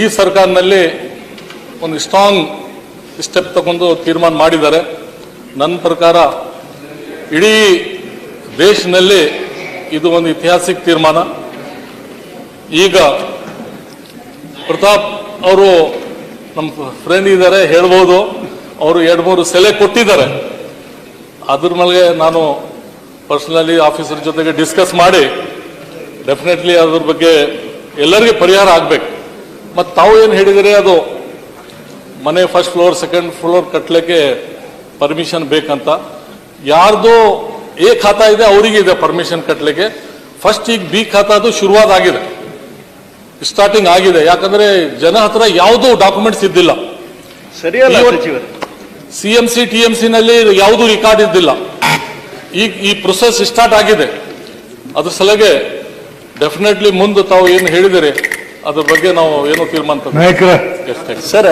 ಈ ಸರ್ಕಾರನಲ್ಲಿ ಒಂದು strong step ತಗೊಂಡು ತೀರ್ಮಾನ ಮಾಡಿದ್ದಾರೆ. ನನ್ನ ಪ್ರಕಾರ ಇಡೀ ದೇಶದಲ್ಲಿ ಇದು ಒಂದು ಐತಿಹಾಸಿಕ ತೀರ್ಮಾನ. ಈಗ ಪ್ರತಾಪ್ ಅವರು ನಮ್ಮ ಫ್ರೆಂಡ್ ಇದ್ದಾರೆ, ಹೇಳ್ಬೋದು. ಅವರು ಎರಡು ಮೂರು ಸೆಲೆ ಕೊಟ್ಟಿದ್ದಾರೆ. ಅದ್ರ ಮೇಲೆ ನಾನು ಪರ್ಸನಲಿ ಆಫೀಸರ್ ಜೊತೆಗೆ ಡಿಸ್ಕಸ್ ಮಾಡಿ ಡೆಫಿನೆಟ್ಲಿ ಅದ್ರ ಬಗ್ಗೆ ಎಲ್ಲರಿಗೂ ಪರಿಹಾರ ಆಗ್ಬೇಕು. ಮತ್ತು ತಾವು ಏನು ಹೇಳಿದರೆ ಅದು ಮನೆ ಫಸ್ಟ್ ಫ್ಲೋರ್ ಸೆಕೆಂಡ್ ಫ್ಲೋರ್ ಕಟ್ಟಲಿಕ್ಕೆ ಪರ್ಮಿಷನ್ ಬೇಕಂತ. ಯಾರ್ದು ಎ ಖಾತಾ ಇದೆ ಅವರಿಗೆ ಇದೆ ಪರ್ಮಿಷನ್ ಕಟ್ಟಲಿಕ್ಕೆ ಫಸ್ಟ್ ಈಗ ಬಿ ಖಾತಾದು ಶುರುವಾತ್ ಆಗಿದೆ. ಸ್ಟಾರ್ಟಿಂಗ್ ಆಗಿದೆ. ಯಾಕಂದ್ರೆ ಜನ ಹತ್ರ ಯಾವುದೂ ಡಾಕ್ಯುಮೆಂಟ್ಸ್ ಇದ್ದಿಲ್ಲ. C M C T M C ನಲ್ಲಿ ಯಾವುದೂ ರೆಕಾರ್ಡ್ ಇದ್ದಿಲ್ಲ. ಈಗ ಈ ಪ್ರೊಸೆಸ್ ಸ್ಟಾರ್ಟ್ ಆಗಿದೆ. ಅದ್ರ ಸಲಗೆ ಡೆಫಿನೆಟ್ಲಿ ಮುಂದೆ ತಾವು ಏನು ಹೇಳಿದಿರಿ ಅದ್ರ ಬಗ್ಗೆ ನಾವು ಏನೋ ತೀರ್ಮಾನ ಸರ್